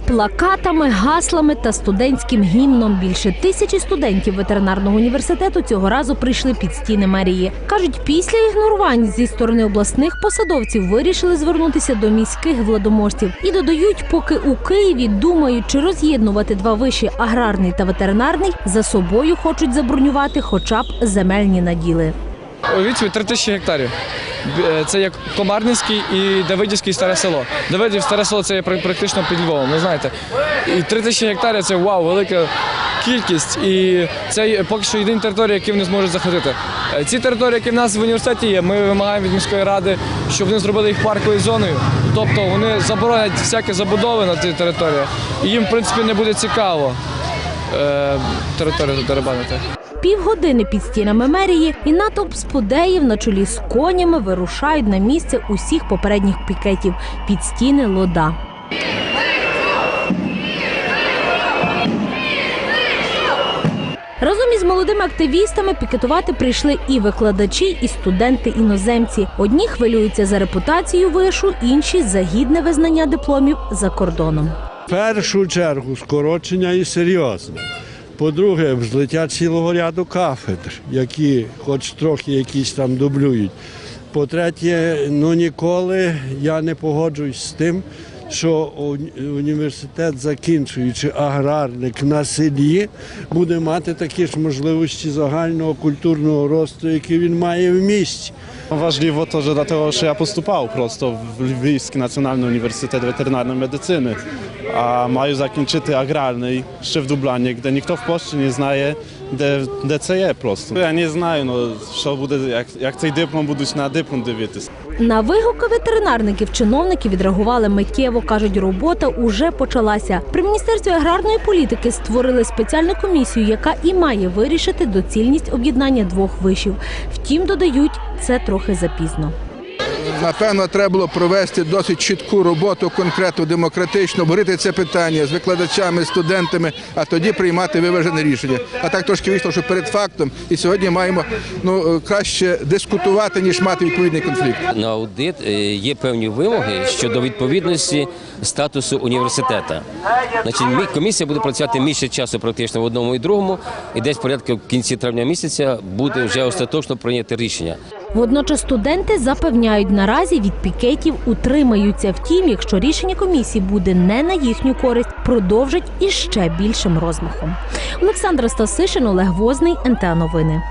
плакатами, гаслами та студентським гімном. Більше тисячі студентів ветеринарного університету цього разу прийшли під стіни мерії. кажуть, після ігнорувань зі сторони обласних посадовців вирішили звернутися до міських владоможців і додають, поки у Києві думають, чи роз'єднувати два виші аграрний та ветеринарний, за собою хочуть забронювати хоча б земельні наділи. Уявіть собі, 3 тисячі гектарів. Е, Це як Комарницький і Давидівський старе село. Давидів старе село це є практично під Львовом, ви знаєте. І 3 тисячі гектарів це вау, велика кількість. І це поки що єдині території, які вони зможуть захопити. Е, Ці території, які в нас в університеті є, ми вимагаємо від міської ради, щоб вони зробили їх парковою зоною. Тобто вони заборонять всякі забудови на цих територіях. І їм, в принципі, не буде цікаво е, територію дерибанити. Півгодини під стінами мерії і натовп спудеїв на чолі з конями вирушають на місце усіх попередніх пікетів під стіни лода. Разом із молодими активістами пікетувати прийшли і викладачі, і студенти-іноземці. Одні хвилюються за репутацію вишу, інші за гідне визнання дипломів за кордоном. Першу чергу скорочення і серйозне. По-друге, взлиття цілого ряду кафедр, які хоч трохи якісь там дублюють. По-третє, ну ніколи я не погоджуюсь з тим, що університет, закінчуючи аграрник на селі, буде мати такі ж можливості загального культурного росту, які він має в місті. Важливо теж dlatego, що я поступав просто в Львівський національний університет ветеринарної медицини, а маю закінчити аграрний ще в Дублані, де ніхто в Польщі не знає, де, де це є просто. Я не знаю, ну, що буде, як, як цей диплом будуть на диплом дивитися. На вигуки ветеринарників чиновники відреагували миттєво. кажуть, робота уже почалася. При міністерстві аграрної політики створили спеціальну комісію, яка і має вирішити доцільність об'єднання двох вишів. Втім, додають це трохи запізно. Напевно, треба було провести досить чітку роботу, конкретно демократично, обговорити це питання з викладачами, студентами, а тоді приймати виважене рішення. А так трошки вийшло, що перед фактом, і сьогодні маємо ну краще дискутувати ніж мати відповідний конфлікт. На аудит е, є певні вимоги щодо відповідності статусу університету. Значить, комісія буде працювати місяць часу практично в одному і другому, і десь порядку в кінці травня місяця буде вже остаточно прийняти рішення. Водночас студенти запевняють, наразі від пікетів утримаються. Втім, якщо рішення комісії буде не на їхню користь, продовжать із ще більшим розмахом. Олександра Стасишин, Олег Возний, НТА Новини.